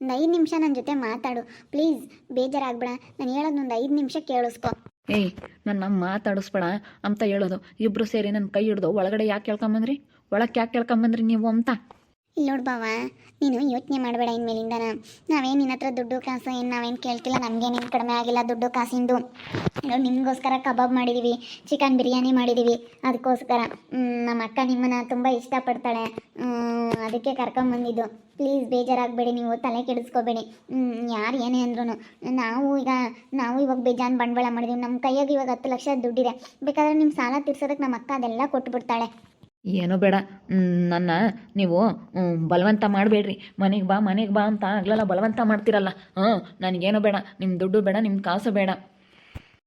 ಒಂದು ಐದು ನಿಮಿಷ ನನ್ನ ಜೊತೆ ಮಾತಾಡು. ಪ್ಲೀಸ್, ಬೇಜಾರಾಗ್ಬೇಡ. ನಾನು ಹೇಳೋದು ಒಂದು ಐದು ನಿಮಿಷ ಕೇಳಿಸ್ಕೊ. ಏಯ್ ನನ್ನ ಮಾತಾಡಿಸ್ಬೇಡ ಅಂತ ಹೇಳೋದು. ಇಬ್ರು ಸೇರಿ ನನ್ನ ಕೈ ಹಿಡ್ದು ಒಳಗಡೆ ಯಾಕೆ ಕೇಳ್ಕೊಂಬಂದ್ರಿ? ಒಳಗೆ ಯಾಕೆ ಕೇಳ್ಕೊಂಬಂದ್ರಿ ನೀವು ಅಂತ? ನೋಡು ಬಾವ, ನೀನು ಯೋಚನೆ ಮಾಡಬೇಡ ಇನ್ಮೇಲಿಂದ ನಾವೇನು ನಿನ್ನ ಹತ್ರ ದುಡ್ಡು ಕಾಸು ಏನು ನಾವೇನು ಕೇಳ್ತಿಲ್ಲ ನಮಗೇನೇನು ಕಡಿಮೆ ಆಗಿಲ್ಲ ದುಡ್ಡು ಕಾಸಿಂದು. ನೋಡಿ, ನಿಮಗೋಸ್ಕರ ಕಬಾಬ್ ಮಾಡಿದ್ದೀವಿ ಚಿಕನ್ ಬಿರಿಯಾನಿ ಮಾಡಿದ್ದೀವಿ ಅದಕ್ಕೋಸ್ಕರ ನಮ್ಮ ಅಕ್ಕ ನಿಮ್ಮನ್ನ ತುಂಬ ಇಷ್ಟಪಡ್ತಾಳೆ. ಅದಕ್ಕೆ ಕರ್ಕೊಂಬಂದಿದ್ದು ಪ್ಲೀಸ್ ಬೇಜಾರಾಗಬೇಡಿ, ನೀವು ತಲೆ ಕೆಡಿಸ್ಕೋಬೇಡಿ. ಯಾರು ಏನೇ ಅಂದ್ರೂ ನಾವು ಈಗ, ನಾವು ಇವಾಗ ಬೇಜಾನ್ ಬಂಡವಾಳ ಮಾಡಿದ್ದೀವಿ ನಮ್ಮ ಕೈಯಾಗ ಇವಾಗ ಹತ್ತು ಲಕ್ಷ ದುಡ್ಡಿದೆ. ಬೇಕಾದ್ರೆ ನಿಮ್ಮ ಸಾಲ ತೀರ್ಸೋದಕ್ಕೆ ನಮ್ಮ ಅಕ್ಕ ಅದೆಲ್ಲ ಕೊಟ್ಬಿಡ್ತಾಳೆ. ಏನೂ ಬೇಡ. ನನ್ನ, ನೀವು ಬಲವಂತ ಮಾಡಬೇಡ್ರಿ. ಮನೆಗೆ ಬಾ ಮನೆಗೆ ಬಾ ಅಂತ ಆಗ್ಲೆಲ್ಲ ಬಲವಂತ ಮಾಡ್ತೀರಲ್ಲ. ಹಾಂ ನನಗೇನು ಬೇಡ. ನಿಮ್ಮ ದುಡ್ಡು ಬೇಡ ನಿಮ್ಮ ಕಾಸು ಬೇಡ.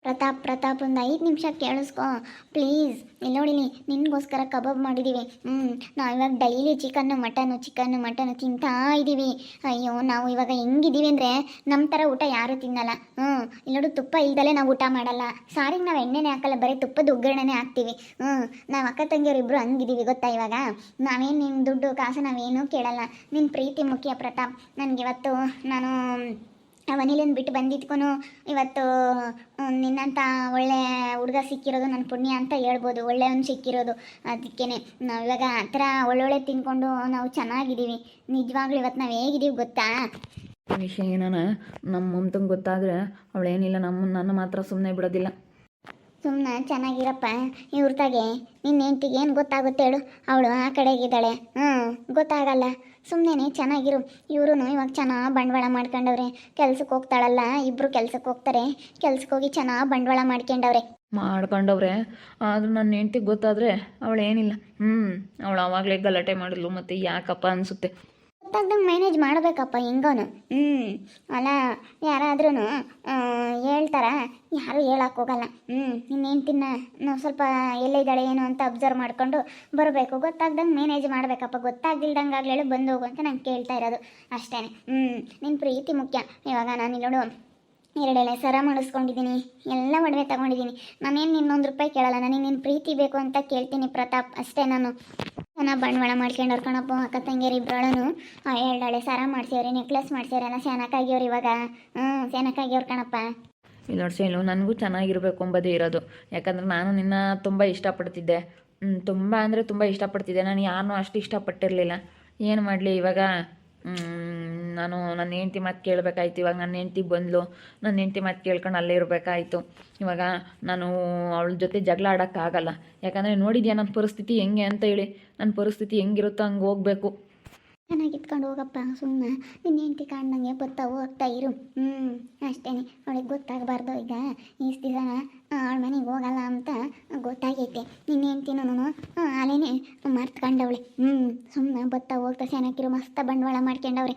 ಪ್ರತಾಪ್ ಪ್ರತಾಪ್ ಒಂದು ಐದು ನಿಮಿಷ ಕೇಳಿಸ್ಕೊ. ಪ್ಲೀಸ್ ಇಲ್ಲಿ ನೋಡಿಲಿ ನಿನಗೋಸ್ಕರ ಕಬಾಬ್ ಮಾಡಿದ್ದೀವಿ ಹ್ಞೂ ನಾವು ಇವಾಗ daily chicken mutton chicken mutton ತಿಂತಾ ಇದ್ದೀವಿ ಅಯ್ಯೋ, ನಾವು ಇವಾಗ ಹೆಂಗಿದ್ದೀವಿ ಅಂದರೆ ನಮ್ಮ ಥರ ಊಟ ಯಾರೂ ತಿನ್ನಲ್ಲ. ಹ್ಞೂ ಇಲ್ಲಿ ನೋಡು ತುಪ್ಪ ಇಲ್ದಲೇ ನಾವು ಊಟ ಮಾಡಲ್ಲ. ಸಾರಿಗೆ ನಾವು ಎಣ್ಣೆನೇ ಹಾಕಲ್ಲ, ಬರೀ ತುಪ್ಪದ ಒಗ್ಗರಣೆನೇ ಹಾಕ್ತೀವಿ. ಹ್ಞೂ ನಾವು ಅಕ್ಕ ತಂಗಿಯವರಿಬ್ಬರು ಹಂಗಿದ್ದೀವಿ ಗೊತ್ತಾ ಇವಾಗ? ನಾವೇನು ನಿಮ್ಮ ದುಡ್ಡು, ಕಾಸು ನಾವೇನೂ ಕೇಳಲ್ಲ. ನಿನ್ನ ಪ್ರೀತಿ ಮುಖ್ಯ ಪ್ರತಾಪ್. ನನಗಿವತ್ತು ನಾನು ಮನೇಲಿಂದ ಬಿಟ್ಟು ಬಂದಿದ್ಕೂ ಇವತ್ತು ನಿನ್ನಂಥ ಒಳ್ಳೆ ಹುಡುಗ ಸಿಕ್ಕಿರೋದು ನನ್ನ ಪುಣ್ಯ ಅಂತ ಹೇಳ್ಬೋದು, ಒಳ್ಳೆಯವನು ಸಿಕ್ಕಿರೋದು ಅದಕ್ಕೇ ನಾವು ಇವಾಗ ಆ ಥರ ಒಳ್ಳೊಳ್ಳೆ ತಿನ್ಕೊಂಡು ನಾವು ಚೆನ್ನಾಗಿದ್ದೀವಿ. ನಿಜವಾಗ್ಲೂ ಇವತ್ತು ನಾವು ಹೇಗಿದ್ದೀವಿ ಗೊತ್ತಾ? ವಿಷಯ ಏನಾನ ನಮ್ಮ ಮಮ್ತಂಗೆ ಗೊತ್ತಾದರೆ ಅವಳೇನಿಲ್ಲ ನಮ್ಮ ನನ್ನ ಮಾತ್ರ ಸುಮ್ಮನೆ ಬಿಡೋದಿಲ್ಲ. ಸುಮ್ಮನೆ ಚೆನ್ನಾಗಿರಪ್ಪ ಇವ್ರತಾಗೆ ನಿನ್ನ ಹೆಂಡ್ತಿಗೆ ಏನು ಗೊತ್ತಾಗುತ್ತೆ ಹೇಳು. ಅವಳು ಆ ಕಡೆಗಿದ್ದಾಳೆ. ಹ್ಞೂ ಗೊತ್ತಾಗಲ್ಲ. ಸುಮ್ಮನೆ ಚೆನ್ನಾಗಿರು. ಇವರು ಇವಾಗ ಚೆನ್ನಾಗಿ ಬಂಡವಾಳ ಮಾಡ್ಕೊಂಡವ್ರೆ. ಕೆಲ್ಸಕ್ಕೆ ಹೋಗ್ತಾಳಲ್ಲ ಇಬ್ಬರು ಕೆಲ್ಸಕ್ಕೆ ಹೋಗ್ತಾರೆ. ಕೆಲ್ಸಕ್ಕೆ ಹೋಗಿ ಚೆನ್ನಾಗಿ ಬಂಡವಾಳ ಮಾಡ್ಕೊಂಡವ್ರೆ. ಮಾಡ್ಕೊಂಡವ್ರೆ. ಆದರೂ ನನ್ನ ಹೆಂಡ್ತಿಗೆ ಗೊತ್ತಾದರೆ ಅವಳೇನಿಲ್ಲ. ಹ್ಞೂ ಅವಳು ಆವಾಗಲೇ ಗಲಾಟೆ ಮಾಡಿದ್ಲು ಮತ್ತು ಯಾಕಪ್ಪ ಅನಿಸುತ್ತೆ. ಗೊತ್ತಾಗ್ದಂಗೆ ಮ್ಯಾನೇಜ್ ಮಾಡಬೇಕಪ್ಪ ಹೆಂಗೋನು. ಹ್ಞೂ ಅಲ್ಲ ಯಾರಾದ್ರೂ ಹೇಳ್ತಾರ ಯಾರು ಹೇಳಕ್ಕೆ ಹೋಗಲ್ಲ. ಹ್ಞೂ ಇನ್ನೇನು ತಿನ್ನ ನಾವು ಸ್ವಲ್ಪ ಎಲ್ಲಿದ್ದಾಳೆ ಏನು ಅಂತ ಅಬ್ಸರ್ವ್ ಮಾಡ್ಕೊಂಡು ಬರಬೇಕು. ಗೊತ್ತಾಗ್ದಂಗೆ ಮ್ಯಾನೇಜ್ ಮಾಡಬೇಕಪ್ಪ. ಗೊತ್ತಾಗ್ದಿಲ್ದಂಗೆ ಆಗ್ಲೇಳು ಬಂದು ಹೋಗು ಅಂತ ನಾನು ಕೇಳ್ತಾ ಇರೋದು ಅಷ್ಟೇ ಹ್ಞೂ ನಿನ್ನ ಪ್ರೀತಿ ಮುಖ್ಯ. ಇವಾಗ ನಾನು ಇಲ್ಲಿ ನೋಡು ಎರಡೆಳೆ ಸರ ಮಾಡಿಸ್ಕೊಂಡಿದ್ದೀನಿ. ಎಲ್ಲ ಒಡವೆ ತಗೊಂಡಿದ್ದೀನಿ. ನಾನೇನು ನಿನ್ನೊಂದು ರೂಪಾಯಿ ಕೇಳಲ್ಲ. ನನಗೆ ನಿನ್ನ ಪ್ರೀತಿ ಬೇಕು ಅಂತ ಕೇಳ್ತೀನಿ ಪ್ರತಾಪ್. ಅಷ್ಟೇ ನಾನು. ಚೆನ್ನಾಗಿ ಬಂಡವಾಳ ಮಾಡ್ಕೊಂಡವ್ರು ಕಣಪ್ಪ, ಅಕ್ಕ ತಂಗಿಯರು ಎರಡು ಎರಡಳೆ ಸರ ಮಾಡಿಸ್ಯವ್ರಿ ನೆಕ್ಲೆಸ್ ಮಾಡ್ಸ್ಯವ್ರಿ ಎಲ್ಲ ಚೆನ್ನಾಗಾಗ್ಯವ್ರು ಇವಾಗ. ಹ್ಞೂ ಚೆನ್ನಾಗಾಗ್ಯವ್ರು ಕಣಪ್ಪ. ನೋಡಿ ಶೈಲು, ನನಗೂ ಚೆನ್ನಾಗಿರಬೇಕು ಎಂಬುದೇ ಇರೋದು. ಯಾಕಂದ್ರೆ ನಾನು ನಿನ್ನ ತುಂಬ ಇಷ್ಟಪಡ್ತಿದ್ದೆ. ಹ್ಞೂ ತುಂಬ ಅಂದರೆ ತುಂಬ ಇಷ್ಟಪಡ್ತಿದ್ದೆ. ನಾನು ಯಾರನ್ನೂ ಅಷ್ಟು ಇಷ್ಟಪಟ್ಟಿರಲಿಲ್ಲ. ಏನು ಮಾಡಲಿ ಇವಾಗ? ನಾನು ನನ್ನ ಹೆಂಡ್ತಿ ಮಾತು ಕೇಳಬೇಕಾಯ್ತು. ಇವಾಗ ನನ್ನ ಹೆಂಡತಿ ಬಂದಳು ನನ್ನ ಹೆಂಡ್ತಿ ಮಾತು ಕೇಳ್ಕೊಂಡು ಅಲ್ಲೇ ಇರಬೇಕಾಯ್ತು. ಇವಾಗ ನಾನು ಅವಳ ಜೊತೆ ಜಗಳ ಆಡೋಕ್ಕಾಗಲ್ಲ. ಯಾಕಂದರೆ ನೋಡಿದ್ಯಾ ನನ್ನ ಪರಿಸ್ಥಿತಿ ಹೆಂಗೆ ಅಂತ ಹೇಳಿ. ನನ್ನ ಪರಿಸ್ಥಿತಿ ಹೆಂಗಿರುತ್ತೋ ಹಂಗೆ ಹೋಗಬೇಕು. ಚೆನ್ನಾಗಿ ಇಟ್ಕೊಂಡು ಹೋಗಪ್ಪ ಸುಮ್ಮನೆ ನಿನ್ನ ಹೆಂಡತಿ ಕಾಣ್ದಂಗೆ ಬರ್ತಾ ಹೋಗ್ತಾ ಇರು. ಹ್ಞೂ ಅಷ್ಟೇ ಅವಳಿಗೆ ಗೊತ್ತಾಗಬಾರ್ದು ಈಗ. ಇಷ್ಟು ದಿನ ಅವಳ ಮನೆಗೆ ಹೋಗಲ್ಲ ಅಂತ ಗೊತ್ತಾಗೈತೆ. ನಿನ್ನ ಹೆಂಡ್ತಿನೂ ಅಲೆನೆ ಮರ್ತ್ಕೊಂಡವಳೆ. ಹ್ಞೂ ಸುಮ್ಮನೆ ಬರ್ತಾ ಹೋಗ್ತಾ ಚೆನ್ನಾಗಿರು, ಮಸ್ತ ಬಂಡವಾಳ ಮಾಡ್ಕೊಂಡವ್ರೆ.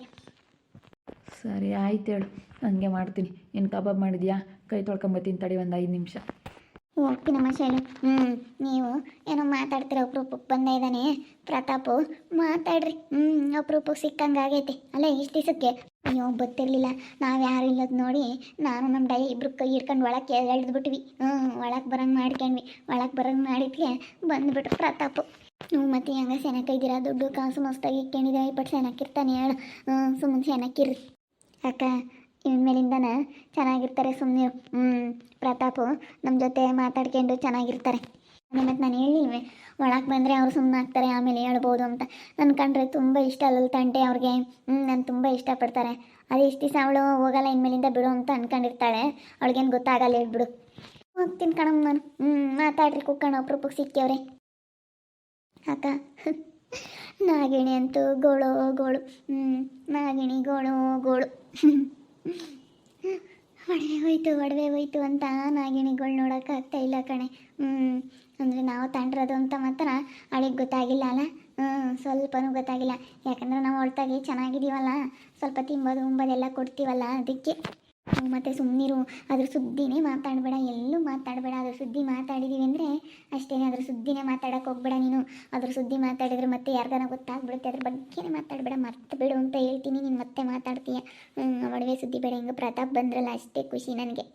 ಸರಿ, ಆಯ್ತು ಹೇಳು. ಹಂಗೆ ಮಾಡ್ತೀನಿ. ಏನು ಕಬಾಬ್ ಮಾಡಿದ್ಯಾ? ಕೈ ತೊಳ್ಕೊಂಬತ್ತೀನಿ ತಡಿ ಒಂದು ಐದು ನಿಮಿಷ. ಹೋಗ್ತೀನಮ್ಮ ಶೈಲು. ಹ್ಞೂ ನೀವು ಏನೋ ಮಾತಾಡ್ತೀರ ಅಪ್ರೂಪಕ್ಕೆ? ಬಂದ ಇದ್ದಾನೆ. ಪ್ರತಾಪು, ಮಾತಾಡ್ರಿ. ಹ್ಞೂ ಅಪ್ರೂಪಕ್ಕೆ ಸಿಕ್ಕಂಗೆ ಆಗೈತೆ. ಅಲ್ಲೇ ಇಷ್ಟು ದಿವಸಕ್ಕೆ? ಅಯ್ಯೋ, ಗೊತ್ತಿರಲಿಲ್ಲ. ನಾವು ಯಾರು ಇಲ್ಲದ ನೋಡಿ ನಾನು ನಮ್ಮ ಡೈ ಇಬ್ರು ಕೈ ಹಿಡ್ಕೊಂಡು ಒಳಕ್ಕೆ ಎಳೆದ್ಬಿಟ್ವಿ. ಹ್ಞೂ ಒಳಗೆ ಬರಂಗೆ ಮಾಡ್ಕೊಂಡ್ವಿ. ಒಳಗೆ ಬರಂಗೆ ಮಾಡಿದ್ಕೆ ಬಂದ್ಬಿಟ್ರು ಪ್ರತಾಪು. ಹ್ಞೂ, ಮತ್ತೆ ಹೆಂಗ ಸೆನಕೈದಿರ ದುಡ್ಡು ಕಾಸು ಮಸ್ತಾಗಿ ಇಟ್ಕೊಂಡಿದ್ದೀವಿ ಬಟ್ ಸೆನಕ್ಕಿರ್ತಾನೆ ಹೇಳು ಹ್ಞೂ ಸುಮ್ಮನೆ ಸೆನಕ್ಕಿರಿ ಅಕ್ಕ ಇನ್ಮೇಲಿಂದನ ಚೆನ್ನಾಗಿರ್ತಾರೆ ಸುಮ್ಮನೆ ಹ್ಞೂ ಪ್ರತಾಪು ನಮ್ಮ ಜೊತೆ ಮಾತಾಡ್ಕೊಂಡು ಚೆನ್ನಾಗಿರ್ತಾರೆ. ಮತ್ತು ನಾನು ಹೇಳಿಲ್ವೇ ಒಳಗೆ ಬಂದರೆ ಅವ್ರು ಸುಮ್ಮನೆ ಆಗ್ತಾರೆ, ಆಮೇಲೆ ಹೇಳ್ಬೋದು ಅಂತ. ನನ್ನ ಕಂಡ್ರೆ ತುಂಬ ಇಷ್ಟ ಅಲ್ಲ ತಂಟೆ ಅವ್ರಿಗೆ. ಹ್ಞೂ ನಾನು ತುಂಬ ಇಷ್ಟಪಡ್ತಾರೆ. ಅದು ಇಷ್ಟು ದಿವಸ ಅವಳು ಹೋಗಲ್ಲ, ಇನ್ಮೇಲಿಂದ ಬಿಡು ಅಂತ ಅನ್ಕೊಂಡಿರ್ತಾಳೆ. ಅವಳಿಗೇನು ಗೊತ್ತಾಗಲ್ಲ, ಹೇಳ್ಬಿಡು. ಹೋಗ್ತೀನಿ ಕಣಮ್ಮ ನಾನು. ಹ್ಞೂ ಮಾತಾಡ್ರಿ ಕುಕ್ಕಣ ಅಪ್ರೂಪಕ್ಕೆ ಸಿಕ್ಕ್ಯವ್ರೆ ಅಕ್ಕ, ನಾಗಿಣಿ ಅಂತೂ ಗೋಳು ಗೋಳು. ಹ್ಞೂ ನಾಗಿಣಿ ಗೋಳು ಗೋಳು. ಒಡವೆ ಹೋಯ್ತು ಒಡವೆ ಹೋಯ್ತು ಅಂತ ನಾಗಿಣಿಗಳು ನೋಡೋಕೆ ಆಗ್ತಾ ಇಲ್ಲ ಕಣೆ. ಹ್ಞೂ ಅಂದರೆ ನಾವು ತಂಡ್ರದು ಅಂತ ಮಾತ್ರ ಅವಳಿಗೆ ಗೊತ್ತಾಗಿಲ್ಲ ಅಲ್ಲ? ಹ್ಞೂ ಸ್ವಲ್ಪನೂ ಗೊತ್ತಾಗಿಲ್ಲ. ಯಾಕಂದ್ರೆ ನಾವು ಹೊರತಾಗಿ ಚೆನ್ನಾಗಿದ್ದೀವಲ್ಲ? ಸ್ವಲ್ಪ ತಿಂಬೋದು, ಉಂಬೋದೆಲ್ಲ ಕೊಡ್ತೀವಲ್ಲ ಅದಕ್ಕೆ? ಮತ್ತೆ ಸುಮ್ಮನಿರು ಅದ್ರ ಸುದ್ದಿನೇ ಮಾತಾಡಬೇಡ. ಎಲ್ಲೂ ಮಾತಾಡಬೇಡ. ಅದ್ರ ಸುದ್ದಿ ಮಾತಾಡಿದೀವಿ ಅಂದರೆ ಅಷ್ಟೇ. ಅದ್ರ ಸುದ್ದಿನೇ ಮಾತಾಡೋಕೆ ಹೋಗ್ಬೇಡ ನೀನು. ಅದ್ರ ಸುದ್ದಿ ಮಾತಾಡಿದ್ರೆ ಮತ್ತೆ ಯಾರ್ದಾನ ಗೊತ್ತಾಗ್ಬಿಡುತ್ತೆ. ಅದ್ರ ಬಗ್ಗೆನೇ ಮಾತಾಡಬೇಡ. ಮತ್ತೆ ಬಿಡು ಅಂತ ಹೇಳ್ತೀನಿ. ನೀನು ಮತ್ತೆ ಮಾತಾಡ್ತೀಯ. ಒಡವೆ ಸುದ್ದಿ ಬೇಡ. ಹಿಂಗೆ ಪ್ರತಾಪ್ ಬಂದ್ರಲ್ಲ ಅಷ್ಟೇ ಖುಷಿ ನನಗೆ.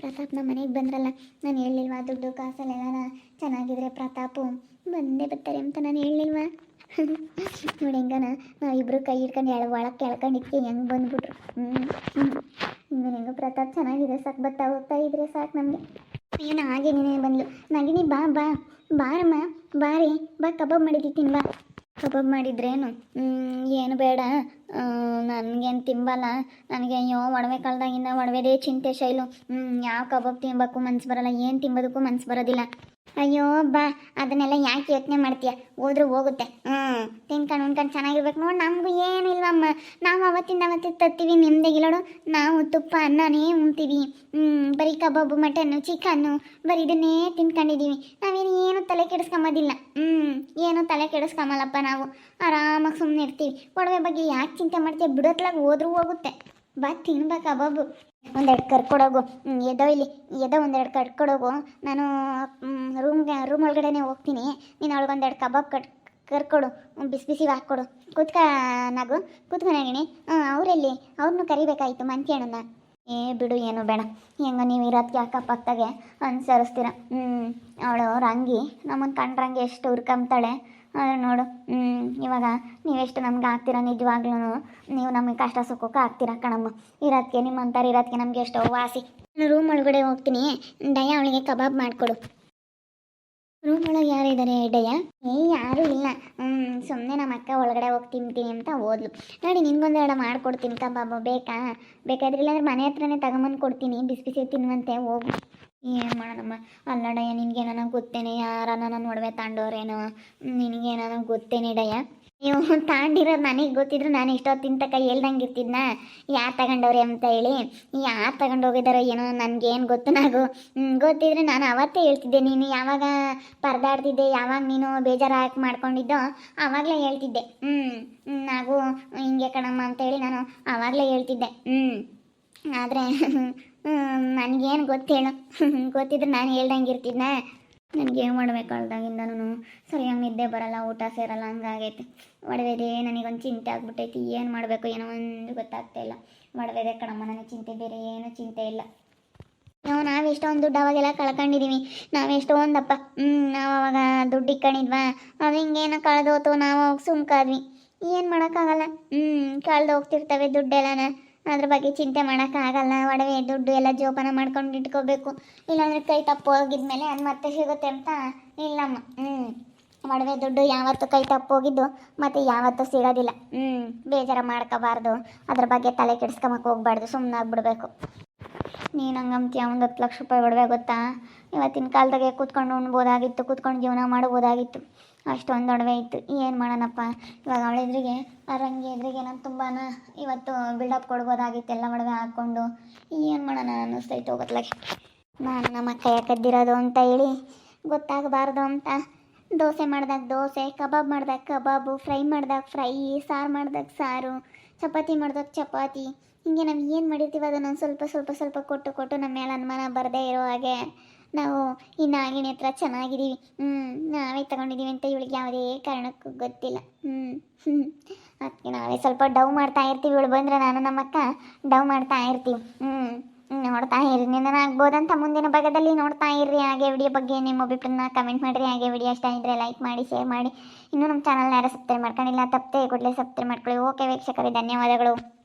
ಪ್ರತಾಪ್ ನಮ್ಮ ಮನೆಗೆ ಬಂದ್ರಲ್ಲ. ನಾನು ಹೇಳಿಲ್ವಾ ದುಡ್ಡು ಕಾಸಲ್ಲೆಲ್ಲ ಚೆನ್ನಾಗಿದ್ರೆ ಪ್ರತಾಪು ಬಂದೇ ಬರ್ತಾರೆ ಅಂತ ನಾನು ಹೇಳಿಲ್ವಾ ನೋಡಿ ಹೆಂಗನ ನಾವಿಬ್ರು ಕೈ ಹಿಡ್ಕೊಂಡು ಎಳ, ಒಳಗೆ ಕೆಳ್ಕೊಂಡಿದ್ಕೆ ಹೆಂಗೆ ಬಂದ್ಬಿಟ್ರು. ಹ್ಞೂ ಹ್ಞೂ ಹೆಂಗೋ ಪ್ರತಾಪ್ ಚೆನ್ನಾಗಿದೆ ಸಾಕು ಬರ್ತಾ ಹೋಗ್ತಾ ಇದ್ರೆ ಸಾಕು ನಮಗೆ. ಏನು ಹಾಗೆ ನೀನೇ ಬಂದ್ಲು. ನಗಿನಿ ಬಾ ಬಾ. ಬಾರಮ್ಮ ಬಾರಿ ಬಾ, ಕಬಾಬ್ ಮಾಡಿದ್ದೀನಿ ಬಾ. ಕಬಾಬ್ ಮಾಡಿದ್ರೇನು ಏನು? ಬೇಡ. ನನಗೇನು ತಿಂಬಲ್ಲ. ನನಗೆ ಅಯ್ಯೋ, ಒಡವೆ ಕಾಲ್ದಾಗಿಂದ ಒಡವೆದೇ ಚಿಂತೆ ಶೈಲು. ಯಾವ ಕಬಾಬ್ ತಿನ್ಬೇಕು ಮನ್ಸು ಬರಲ್ಲ. ಏನು ತಿಂಬೋದಕ್ಕೂ ಮನ್ಸು ಬರೋದಿಲ್ಲ. ಅಯ್ಯೋ ಬಾ, ಅದನ್ನೆಲ್ಲ ಯಾಕೆ ಯೋಚನೆ ಮಾಡ್ತೀಯ? ಹೋದ್ರೂ ಹೋಗುತ್ತೆ. ಹ್ಞೂ ತಿನ್ಕೊಂಡು ಉಣ್ಕೊಂಡು ಚೆನ್ನಾಗಿರ್ಬೇಕು ನೋಡಿ, ನಮಗೂ ಏನಿಲ್ವಮ್ಮ ನಾವು ಅವತ್ತಿಂದ ಅವತ್ತಿಗೆ ತತ್ತೀವಿ ನಿಮ್ದಾಗಿಲ್ಲೋಡು ನಾವು ತುಪ್ಪ, ಅನ್ನನೇ ಉಣ್ತೀವಿ. ಹ್ಞೂ ಬರೀ ಕಬಾಬು, ಮಟನ್ನು, ಚಿಕನ್ನು, ಬರೀ ಇದನ್ನೇ ತಿನ್ಕೊಂಡಿದ್ದೀವಿ ನಾವೇನು ಏನು ತಲೆ ಕೆಡಿಸ್ಕೊಂಬೋದಿಲ್ಲ. ಹ್ಞೂ ಏನು ತಲೆ ಕೆಡಿಸ್ಕೊಂಬಲ್ಲಪ್ಪ ನಾವು. ಆರಾಮಾಗಿ ಸುಮ್ಮನೆ ಇರ್ತೀವಿ ಒಡವೆ ಬಗ್ಗೆ ಯಾಕೆ ಚಿಂತೆ ಮಾಡ್ತೀಯ? ಬಿಡೋತ್ಲಾಗ ಹೋದ್ರೂ ಹೋಗುತ್ತೆ. ಬಾ ತಿನ್ಬೇಕಾ ಬಾಬು ಒಂದೆರಡು ಕರ್ಕೊಡೋಗು. ಎದೋ ಇಲ್ಲಿ, ಎದೋ ಒಂದೆರಡು ಕಟ್ಕೊಡೋಗು ನಾನು ರೂಮ್ಗೆ ರೂಮ್ ಒಳಗಡೆನೆ ಹೋಗ್ತೀನಿ. ನೀನು ಅವಳಿಗೊಂದೆರಡು ಕಬಾಬ್ ಕಟ್, ಕರ್ಕೊಡು. ಬಿಸಿ ಬಿಸಿ ಹಾಕ್ಕೊಡು. ಕೂತ್ಕ, ನಾಗು. ಕೂತ್ಕ ನಾಗಿಣಿ. ಹಾಂ ಅವರೆಲ್ಲಿ? ಅವ್ರನ್ನೂ ಕರಿಬೇಕಾಯ್ತು ಮಂತ್ಯಣ್ಣನ ಏ, ಬಿಡು, ಏನು ಬೇಡ. ಹೆಂಗೋ ನೀವು ಇರೋದಕ್ಕೆ ಅಕ್ಕಪಕ್ಕದಾಗೆ ಅನುಸರಿಸ್ತೀರ. ಹ್ಞೂ ಅವಳು ಅಂಗಿ ನಮ್ಮನ್ನು ಕಂಡ್ರಂಗೆ ಎಷ್ಟು ಹುರ್ಕೊಂತಾಳೆ ಆದ್ರೆ ನೋಡು ಇವಾಗ ನೀವೆಷ್ಟು ನಮ್ಗೆ ಆಗ್ತೀರ ನಿಜವಾಗ್ಲೂ ನೀವು ನಮಗೆ ಕಷ್ಟ ಸುಖಕ್ಕೆ ಆಗ್ತೀರ ಕಣಮ್ಮ. ಇರೋದಕ್ಕೆ ನಿಮ್ಮಂತಾರೆ ಇರೋದಕ್ಕೆ ನಮಗೆ ಎಷ್ಟೋ ವಾಸಿ. ನಾನು ರೂಮ್ ಒಳಗಡೆ ಹೋಗ್ತೀನಿ. ಡಯ ಅವಳಿಗೆ ಕಬಾಬ್ ಮಾಡಿಕೊಡು. ರೂಮ್ ಒಳಗೆ ಯಾರಿದ್ದಾರೆ ಡಯ ಏ, ಯಾರೂ ಇಲ್ಲ. ಸುಮ್ಮನೆ ನಮ್ಮ ಅಕ್ಕ ಒಳಗಡೆ ಹೋಗಿ ತಿಂತೀನಿ ಅಂತ ಓದ್ಲು ನೋಡಿ ನಿನ್ಗೊಂದೆರಡು ಮಾಡ್ಕೊಡ್ತೀನಿ ಕಬಾಬು. ಬೇಕಾ? ಬೇಕಾದ್ರೆ ಇಲ್ಲಾಂದ್ರೆ ಮನೆ ಹತ್ರನೇ ತಗೊಂಬಂದು ಕೊಡ್ತೀನಿ. ಬಿಸಿ ಬಿಸಿ ತಿನ್ನುವಂತೆ ಹೋಗು. ಏನು ಮಾಡೋಣಮ್ಮ ಅಲ್ಲಡಯ್ಯ ನಿನಗೇನ ಗೊತ್ತೇನೆ? ಯಾರ ನನ್ನ ನೋಡ್ಬೆ ತಾಂಡೋರೇನು? ನಿನಗೆ ನನಗೆ ಗೊತ್ತೇನೆ ಡಯ್ಯ? ನೀವು ತಾಂಡಿರೋ ನನಗೆ ಗೊತ್ತಿದ್ರು ನಾನು ಇಷ್ಟೊತ್ತಿನ ತನಕ ಹೇಳ್ದಂಗೆ ಇರ್ತಿದ್ನ ಯಾರು ತಗೊಂಡವ್ರಿ ಅಂತ ಹೇಳಿ? ಯಾರು ತಗೊಂಡೋಗಿದಾರೋ ಏನೋ ನನಗೇನು ಗೊತ್ತು? ನಾವು ಗೊತ್ತಿದ್ರೆ ನಾನು ಅವತ್ತೇ ಹೇಳ್ತಿದ್ದೆ. ನೀನು ಯಾವಾಗ ಪರದಾಡ್ತಿದ್ದೆ, ಯಾವಾಗ ನೀನು ಬೇಜಾರು ಮಾಡ್ಕೊಂಡಿದ್ದೋ ಆವಾಗಲೇ ಹೇಳ್ತಿದ್ದೆ. ಹ್ಞೂ ನಾವು ಹಿಂಗೆ ಕಣಮ್ಮ ಅಂತೇಳಿ ನಾನು ಆವಾಗಲೇ ಹೇಳ್ತಿದ್ದೆ. ಹ್ಞೂ ಆದರೆ ನನಗೇನು ಗೊತ್ತೇಳು ಗೊತ್ತಿದ್ರೆ ನಾನು ಹೇಳ್ದಂಗೆ ಇರ್ತಿದ್ನ. ನನಗೆ ಏನು ಮಾಡ್ಬೇಕು ಅಳ್ದಾಗಿಂದನೂ ಸರಿಯಾಗಿ ನಿದ್ದೆ ಬರಲ್ಲ, ಊಟ ಸೇರಲ್ಲ ಹಂಗಾಗೈತೆ ಒಡವೆದೇ ನನಗೊಂದು ಚಿಂತೆ ಆಗ್ಬಿಟ್ಟೈತಿ. ಏನು ಮಾಡಬೇಕು ಏನೋ ಒಂದು ಗೊತ್ತಾಗ್ತಾ ಇಲ್ಲ. ಒಡವೆದೆ ಕಣಮ್ಮ, ನನಗೆ ಚಿಂತೆ, ಬೇರೆ ಏನು ಚಿಂತೆ ಇಲ್ಲ. ನಾವು ನಾವು ಎಷ್ಟೊಂದು ದುಡ್ಡು ಅವಾಗೆಲ್ಲ ಕಳ್ಕೊಂಡಿದ್ದೀವಿ ನಾವು ಎಷ್ಟೊಂದಪ್ಪ. ಹ್ಞೂ ನಾವು ಅವಾಗ ದುಡ್ಡು ಇಕ್ಕಣಿದ್ವಾ. ಅದು ಹಿಂಗೇನೋ ಕಳೆದೋತು, ನಾವು ಸುಮ್ಕಾದ್ವಿ. ಏನು ಮಾಡೋಕ್ಕಾಗಲ್ಲ. ಹ್ಞೂ ಕಳ್ದು ಹೋಗ್ತಿರ್ತವೆ ದುಡ್ಡೆಲ್ಲನ. ಅದ್ರ ಬಗ್ಗೆ ಚಿಂತೆ ಮಾಡೋಕ್ಕಾಗಲ್ಲ ಒಡವೆ, ದುಡ್ಡು ಎಲ್ಲ ಜೋಪಾನ ಮಾಡ್ಕೊಂಡು ಇಟ್ಕೋಬೇಕು. ಇಲ್ಲಾಂದ್ರೆ ಕೈ ತಪ್ಪು ಹೋಗಿದ್ಮೇಲೆ ಅದು ಮತ್ತೆ ಸಿಗುತ್ತೆ ಅಂತ ಇಲ್ಲಮ್ಮ. ಹ್ಞೂ ಒಡವೆ, ದುಡ್ಡು ಯಾವತ್ತು ಕೈ ತಪ್ಪು ಹೋಗಿದ್ದು ಮತ್ತೆ ಯಾವತ್ತೂ ಸಿಗೋದಿಲ್ಲ. ಹ್ಞೂ ಬೇಜಾರ ಮಾಡ್ಕೋಬಾರ್ದು. ಅದ್ರ ಬಗ್ಗೆ ತಲೆ ಕೆಡಿಸ್ಕೊಂಬಕ್ಕೆ ಹೋಗ್ಬಾರ್ದು. ಸುಮ್ಮನೆ ಆಗ್ಬಿಡ್ಬೇಕು. ನೀನು ಹಂಗಂತೀಯ ಒಂದು ಹತ್ತು ಲಕ್ಷ ರೂಪಾಯಿ ಒಡವೆ ಗೊತ್ತಾ? ಇವತ್ತಿನ ಕಾಲದಾಗೆ ಕೂತ್ಕೊಂಡು ಉಣ್ಬೋದಾಗಿತ್ತು, ಕೂತ್ಕೊಂಡು ಜೀವನ ಮಾಡ್ಬೋದಾಗಿತ್ತು. ಅಷ್ಟೊಂದು ಒಡವೆ ಇತ್ತು. ಏನು ಮಾಡೋಣಪ್ಪ? ಇವಾಗ ಅವಳ ಎದುರಿಗೆ, ಅರಂಗಿ ರಂಗಿ ಎದುರಿಗೆ ನಾನು ತುಂಬಾ ಇವತ್ತು ಬಿಲ್ಡಪ್ ಕೊಡ್ಬೋದಾಗಿತ್ತು ಎಲ್ಲ ಒಡವೆ ಹಾಕ್ಕೊಂಡು. ಏನು ಮಾಡೋಣ ಅನ್ನಿಸ್ತೈತೆ ಹೋಗೋದ್ಲಾಗೆ ನಾನು ನಮ್ಮ ಕೈಯ ಕದ್ದಿರೋದು ಅಂತ ಹೇಳಿ ಗೊತ್ತಾಗಬಾರ್ದು ಅಂತ. ದೋಸೆ ಮಾಡಿದಾಗ ದೋಸೆ, ಕಬಾಬ್ ಮಾಡಿದಾಗ ಕಬಾಬು, ಫ್ರೈ ಮಾಡಿದಾಗ ಫ್ರೈ, ಸಾರು ಮಾಡ್ದಾಗ ಸಾರು, ಚಪಾತಿ ಮಾಡಿದಾಗ ಚಪಾತಿ. ಹೀಗೆ ನಾವು ಏನು ಮಾಡಿರ್ತೀವಿ ಅದನ್ನು ಸ್ವಲ್ಪ ಸ್ವಲ್ಪ ಸ್ವಲ್ಪ ಕೊಟ್ಟು ಕೊಟ್ಟು ನಮ್ಮ ಮೇಲೆ ಅನುಮಾನ ಬರದೇ ಇರೋ ಹಾಗೆ ನಾವು ಈ ನಾಗಿಣಿ ಹತ್ರ ಚೆನ್ನಾಗಿದ್ದೀವಿ. ಹ್ಞೂ ನಾವೇ ತಗೊಂಡಿದ್ದೀವಿ ಅಂತ ಇವಳಿಗೆ ಯಾವುದೇ ಕಾರಣಕ್ಕೂ ಗೊತ್ತಿಲ್ಲ. ಹ್ಞೂ ಹ್ಞೂ ಅದಕ್ಕೆ ನಾವೇ ಸ್ವಲ್ಪ ಡವ್ ಮಾಡ್ತಾ ಇರ್ತೀವಿ. ಇವಳು ಬಂದರೆ ನಾನು ನಮ್ಮಕ್ಕ ಡವ್ ಮಾಡ್ತಾ ಇರ್ತೀವಿ. ಹ್ಞೂ ನೋಡ್ತಾ ಇರಿ. ನಿನ್ನ ಆಗ್ಬೋದಂತ ಮುಂದಿನ ಭಾಗದಲ್ಲಿ ನೋಡ್ತಾ ಇರ್ರಿ. ಹಾಗೆ ವಿಡಿಯೋ ಬಗ್ಗೆ ನಿಮ್ಮ ಅಭಿಪ್ರಾಯನ ಕಮೆಂಟ್ ಮಾಡಿರಿ. ಹಾಗೆ ವಿಡಿಯೋ ಇಷ್ಟ ಇದ್ದರೆ ಲೈಕ್ ಮಾಡಿ ಶೇರ್ ಮಾಡಿ. ಇನ್ನೂ ನಮ್ಮ ಚಾನಲ್ನ ಯಾರು ಸಬ್ಸ್ಕ್ರೈಬ್ ಮಾಡ್ಕೊಂಡಿಲ್ಲ, ತಪ್ಪದೆ ಕೂಡಲೇ ಸಬ್ಸ್ಕ್ರೈಬ್ ಮಾಡ್ಕೊಳ್ಳಿ. ಓಕೆ ವೀಕ್ಷಕರೇ, ಧನ್ಯವಾದಗಳು.